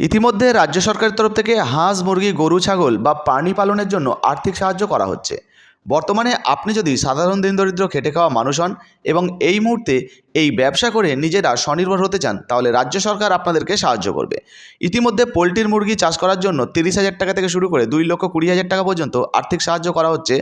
ইতিমধ্যে রাজ্য সরকারের তরফ থেকে হাঁস, মুরগি, গরু, ছাগল বা প্রাণী পালনের জন্য আর্থিক সাহায্য করা হচ্ছে। বর্তমানে আপনি যদি সাধারণ দিন দরিদ্র খেটে খাওয়া মানুষ হন এবং এই মুহূর্তে এই ব্যবসা করে নিজেরা স্বনির্ভর হতে চান, তাহলে রাজ্য সরকার আপনাদেরকে সাহায্য করবে। ইতিমধ্যে পোলট্রির মুরগি চাষ করার জন্য তিরিশ হাজার টাকা থেকে শুরু করে দুই লক্ষ কুড়ি হাজার টাকা পর্যন্ত আর্থিক সাহায্য করা হচ্ছে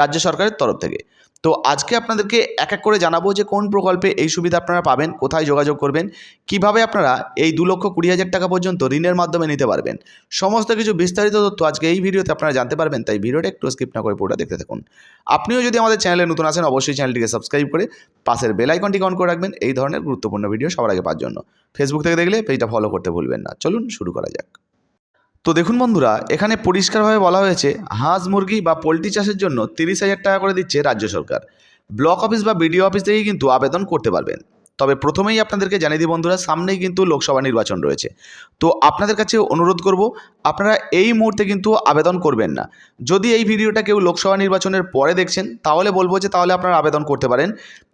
রাজ্য সরকারের তরফ থেকে। তো আজকে আপনাদেরকে এক এক করে জানাব যে কোন প্রকল্পে এই সুবিধা আপনারা পাবেন, কোথায় যোগাযোগ করবেন, কীভাবে আপনারা এই দু লক্ষ কুড়ি হাজার টাকা পর্যন্ত ঋণের মাধ্যমে নিতে পারবেন। সমস্ত কিছু বিস্তারিত তথ্য আজকে এই ভিডিওতে আপনারা জানতে পারবেন, তাই ভিডিওটা একটু স্কিপ না করে পুরোটা দেখতে থাকুন। আপনিও যদি আমাদের চ্যানেলে নতুন আসেন, অবশ্যই চ্যানেলটিকে সাবস্ক্রাইব করে পাশের বেল আইকনটিকে অন করে রাখবেন, এই ধরনের গুরুত্বপূর্ণ ভিডিও সবার আগে পাওয়ার জন্য। ফেসবুক থেকে দেখলে পেজটা ফলো করতে ভুলবেন না। চলুন শুরু করা যাক। তো দেখুন বন্ধুরা, এখানে পরিষ্কারভাবে বলা হয়েছে, হাঁস মুরগি বা পোলট্রি চাষের জন্য তিরিশ হাজার টাকা করে দিচ্ছে রাজ্য সরকার। ব্লক অফিস বা বিডিও অফিস থেকেই কিন্তু আবেদন করতে পারবেন। তবে প্রথমেই আপনাদেরকে জানিয়ে দিই বন্ধুরা, সামনেই কিন্তু লোকসভা নির্বাচন রয়েছে। তো আপনাদের কাছে অনুরোধ করব, আপনারা এই মুহূর্তে কিন্তু আবেদন করবেন না। যদি এই ভিডিওটা কেউ লোকসভা নির্বাচনের পরে দেখছেন, তাহলে বলব যে তাহলে আপনারা আবেদন করতে পারেন।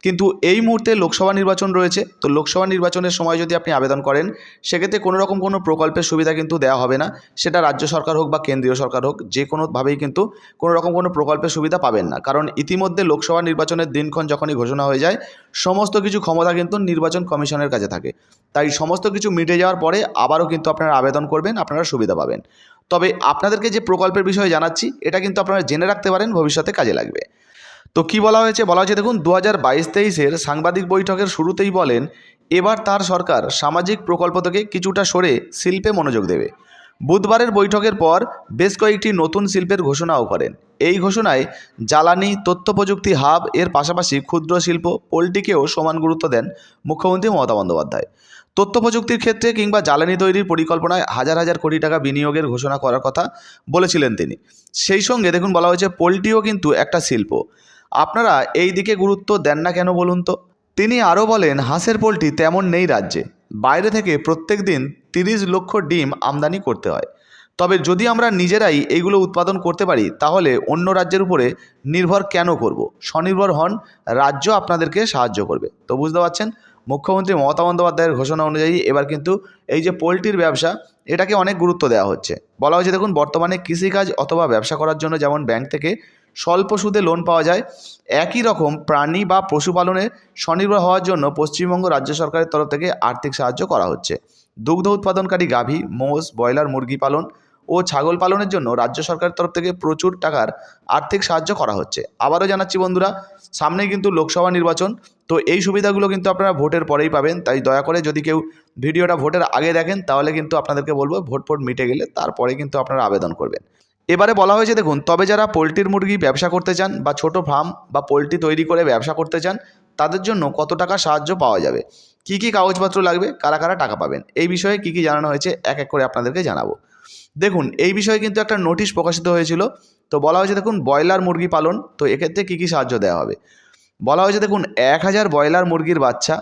কিন্তু এই মুহূর্তে লোকসভা নির্বাচন রয়েছে, তো লোকসভা নির্বাচনের সময় যদি আপনি আবেদন করেন, সেক্ষেত্রে কোনো রকম কোনো প্রকল্পের সুবিধা কিন্তু দেওয়া হবে না। সেটা রাজ্য সরকার হোক বা কেন্দ্রীয় সরকার হোক, যে কোনোভাবেই কিন্তু কোনো রকম কোনো প্রকল্পের সুবিধা পাবেন না। কারণ ইতিমধ্যে লোকসভা নির্বাচনের দিনক্ষণ যখনই ঘোষণা হয়ে যায়, সমস্ত কিছু ক্ষমতা কিন্তু নির্বাচন কমিশনের কাছে থাকে। তাই সমস্ত কিছু মিটে যাওয়ার পরে আবারও কিন্তু আপনারা আবেদন করবেন, আপনারা সুবিধা পাবেন। তবে আপনাদেরকে যে প্রকল্পের বিষয়ে জানাচ্ছি, এটা কিন্তু আপনারা জেনে রাখতে পারেন, ভবিষ্যতে কাজে লাগবে। তো কি বলা হয়েছে? বলা হয়েছে, দেখুন দু হাজার বাইশ তেইশের সাংবাদিক বৈঠকের শুরুতেই বলেন, এবার তার সরকার সামাজিক প্রকল্প থেকে কিছুটা সরে শিল্পে মনোযোগ দেবে। বুধবারের বৈঠকের পর বেশ কয়েকটি নতুন শিল্পের ঘোষণাও করেন। এই ঘোষণায় জ্বালানি তথ্য প্রযুক্তি হাব, এর পাশাপাশি ক্ষুদ্র শিল্প, পোলট্রিকেও সমান গুরুত্ব দেন মুখ্যমন্ত্রী মমতা বন্দ্যোপাধ্যায়। তথ্য প্রযুক্তির ক্ষেত্রে কিংবা জ্বালানি তৈরির পরিকল্পনায় হাজার হাজার কোটি টাকা বিনিয়োগের ঘোষণা করার কথা বলেছিলেন তিনি। সেই সঙ্গে দেখুন, বলা হয়েছে, পোলট্রিও কিন্তু একটা শিল্প। আপনারা এই দিকে গুরুত্ব দেন না কেন বলুন তো? তিনি আরও বলেন, হাঁসের পোলট্রি তেমন নেই রাজ্যে। বাইরে থেকে প্রত্যেক দিন তিরিশ লক্ষ ডিম আমদানি করতে হয়। তবে যদি আমরা নিজেরাই এইগুলো উৎপাদন করতে পারি, তাহলে অন্য রাজ্যের উপরে নির্ভর কেন করব? স্বনির্ভর হন রাজ্য আপনাদেরকে সাহায্য করবে। তো বুঝতে পারছেন? মুখ্যমন্ত্রী মমতা বন্দ্যোপাধ্যায়ের ঘোষণা অনুযায়ী এবার কিন্তু এই যে পোলট্রির ব্যবসা, এটাকে অনেক গুরুত্ব দেওয়া হচ্ছে। বলা হয়েছে, দেখুন, বর্তমানে কৃষিকাজ অথবা ব্যবসা করার জন্য যেমন ব্যাংক থেকে স্বল্প সুদে লোন পাওয়া যায়। একই রকম প্রাণী বা পশুপালনে স্বনির্ভর হওয়ার জন্য পশ্চিমবঙ্গ রাজ্য সরকারের তরফ থেকে আর্থিক সাহায্য করা হচ্ছে। দুগ্ধ উৎপাদনকারী গাভী, মোষ, ব্রয়লার, মুরগি পালন ও ছাগল পালনের জন্য রাজ্য সরকারের তরফ থেকে প্রচুর টাকার আর্থিক সাহায্য করা হচ্ছে। আবারও জানাচ্ছি বন্ধুরা, সামনেই কিন্তু লোকসভা নির্বাচন, তো এই সুবিধাগুলো কিন্তু আপনারা ভোটের পরেই পাবেন। তাই দয়া করে যদি কেউ ভিডিওটা ভোটের আগে দেখেন, তাহলে কিন্তু আপনাদেরকে বলব ভোট ফোট মিটে গেলে তারপরে কিন্তু আপনারা আবেদন করবেন। এবারে বলা হয়েছে, দেখুন, তবে যারা পোলট্রির মুরগি ব্যবসা করতে চান বা ছোট ফার্ম বা পোলট্রি তৈরি করে ব্যবসা করতে চান, তাদের জন্য কত টাকা সাহায্য পাওয়া যাবে? কি কি কাগজপত্র লাগবে? কারা কারা টাকা পাবেন? এই বিষয়ে কি কি জানানো হয়েছে, এক এক করে আপনাদেরকে জানাব। দেখুন, এই বিষয়ে কিন্তু একটা নোটিশ প্রকাশিত হয়েছিল। তো বলা হয়েছে, দেখুন, ব্রয়লার মুরগি পালন, তো এক্ষেত্রে কী কী সাহায্য দেওয়া হবে? বলা হয়েছে, দেখুন, এক হাজার ব্রয়লার মুরগির বাচ্চা,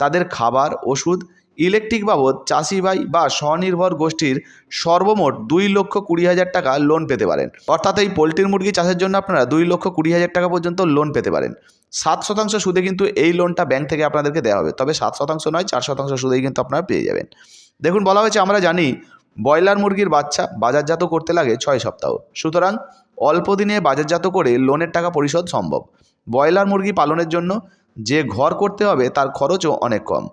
তাদের খাবার, ওষুধ ইলেকট্রিক বাবদ চাষি ভাই বা স্বনির্ভর গোষ্ঠীর সর্বমোট দুই লক্ষ কুড়ি হাজার টাকা লোন পেতে পারেন। অর্থাৎ এই পোলট্রির মুরগি চাষের জন্য আপনারা দুই লক্ষ কুড়ি হাজার টাকা পর্যন্ত লোন পেতে পারেন। সাত শতাংশ সুদে কিন্তু এই লোনটা ব্যাংক থেকে আপনাদেরকে দেওয়া হবে। তবে সাত শতাংশ নয়, চার শতাংশ সুদেই কিন্তু আপনারা পেয়ে যাবেন। দেখুন, বলা হয়েছে আমরা জানি ব্রয়লার মুরগির বাচ্চা বাজারজাত করতে লাগে ছয় সপ্তাহ। সুতরাং অল্প দিনে বাজারজাত করে লোনের টাকা পরিশোধ সম্ভব। ব্রয়লার মুরগি পালনের জন্য যে ঘর করতে হবে তার খরচও অনেক কম।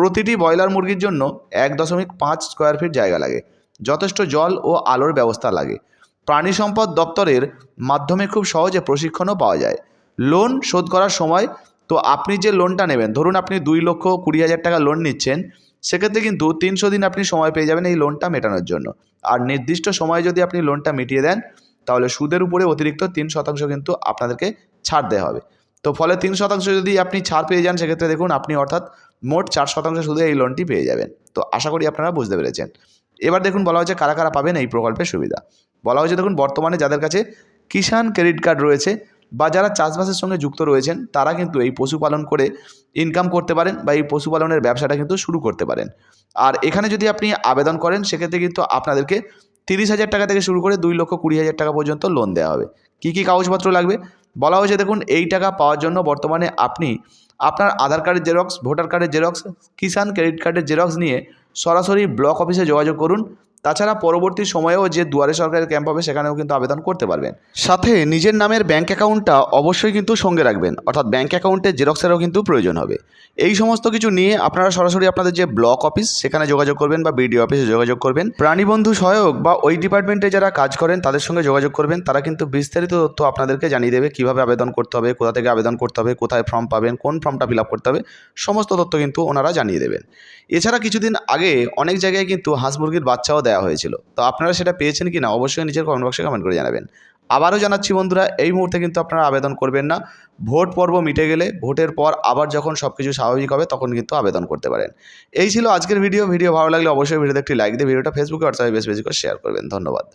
প্রতিটি ব্রয়লার মুরগির জন্য এক দশমিক পাঁচ স্কোয়ার ফিট জায়গা লাগে। যথেষ্ট জল ও আলোর ব্যবস্থা লাগে। প্রাণী সম্পদ দপ্তরের মাধ্যমে খুব সহজে প্রশিক্ষণও পাওয়া যায়। লোন শোধ করার সময় তো আপনি যে লোনটা নেবেন, ধরুন আপনি দুই লক্ষ কুড়ি হাজার টাকা লোন নিচ্ছেন, সেক্ষেত্রে কিন্তু তিনশো দিন আপনি সময় পেয়ে যাবেন এই লোনটা মেটানোর জন্য। আর নির্দিষ্ট সময় যদি আপনি লোনটা মিটিয়ে দেন, তাহলে সুদের উপরে অতিরিক্ত তিন শতাংশ কিন্তু আপনাদেরকে ছাড় দেওয়া হবে। তো ফলে তিন শতাংশ যদি আপনি ছাড় পেয়ে যান, সেক্ষেত্রে দেখুন আপনি অর্থাৎ মোট চার শতাংশ সুদে এই লোনটি পেয়ে যাবেন। তো আশা করি আপনারা বুঝতে পেরেছেন। এবার দেখুন বলা হয়েছে কারা কারা পাবেন এই প্রকল্পের সুবিধা। বলা হয়েছে দেখুন বর্তমানে যাদের কাছে কিষাণ ক্রেডিট কার্ড রয়েছে বা যারা চাষবাসের সঙ্গে যুক্ত রয়েছেন, তারা কিন্তু এই পশুপালন করে ইনকাম করতে পারেন বা এই পশুপালনের ব্যবসাটা কিন্তু শুরু করতে পারেন। আর এখানে যদি আপনি আবেদন করেন, সেক্ষেত্রে কিন্তু আপনাদেরকে তিরিশ হাজার টাকা থেকে শুরু করে দুই লক্ষ কুড়ি হাজার টাকা পর্যন্ত লোন দেওয়া হবে। কী কী কাগজপত্র লাগবে? বলা হয়েছে, দেখুন, এই টাকা পাওয়ার জন্য বর্তমানে আপনি আপনার আধার কার্ডের জেরক্স, ভোটার কার্ডের জেরক্স, কিষাণ ক্রেডিট কার্ডের জেরক্স নিয়ে সরাসরি ব্লক অফিসে যোগাযোগ করুন। তাছাড়া পরবর্তী সময়েও যে দুয়ারে সরকারের ক্যাম্প হবে, সেখানেও কিন্তু আবেদন করতে পারবেন। সাথে নিজের নামের ব্যাঙ্ক অ্যাকাউন্টটা অবশ্যই কিন্তু সঙ্গে রাখবেন। অর্থাৎ ব্যাঙ্ক অ্যাকাউন্টের জেরক্সেরও কিন্তু প্রয়োজন হবে। এই সমস্ত কিছু নিয়ে আপনারা সরাসরি আপনাদের যে ব্লক অফিস, সেখানে যোগাযোগ করবেন বা বিডিও অফিসে যোগাযোগ করবেন। প্রাণীবন্ধু সহায়ক বা ওই ডিপার্টমেন্টে যারা কাজ করেন, তাদের সঙ্গে যোগাযোগ করবেন। তারা কিন্তু বিস্তারিত তথ্য আপনাদেরকে জানিয়ে দেবে, কীভাবে আবেদন করতে হবে, কোথা থেকে আবেদন করতে হবে, কোথায় ফর্ম পাবেন, কোন ফর্মটা ফিল করতে হবে, সমস্ত তথ্য কিন্তু ওনারা জানিয়ে দেবেন। এছাড়া কিছুদিন আগে অনেক জায়গায় কিন্তু হাঁস মুরগির বাচ্চাও দেওয়া হয়েছিল। তো আপনারা সেটা পেয়েছেন কি না অবশ্যই নিজের কমেন্ট বক্সে কমেন্ট করে জানাবেন। আবারও জানাচ্ছি বন্ধুরা, এই মুহূর্তে কিন্তু আপনারা আবেদন করবেন না। ভোট পর্ব মিটে গেলে, ভোটের পর আবার যখন সব কিছু স্বাভাবিক হবে, তখন কিন্তু আবেদন করতে পারেন। এই ছিল আজকের ভিডিও ভিডিও ভালো লাগলে অবশ্যই ভিডিওতে একটি লাইক দিয়ে ভিডিওটা ফেসবুকে হোয়াটসঅ্যাপে বেশ বেশি করে শেয়ার করবেন। ধন্যবাদ।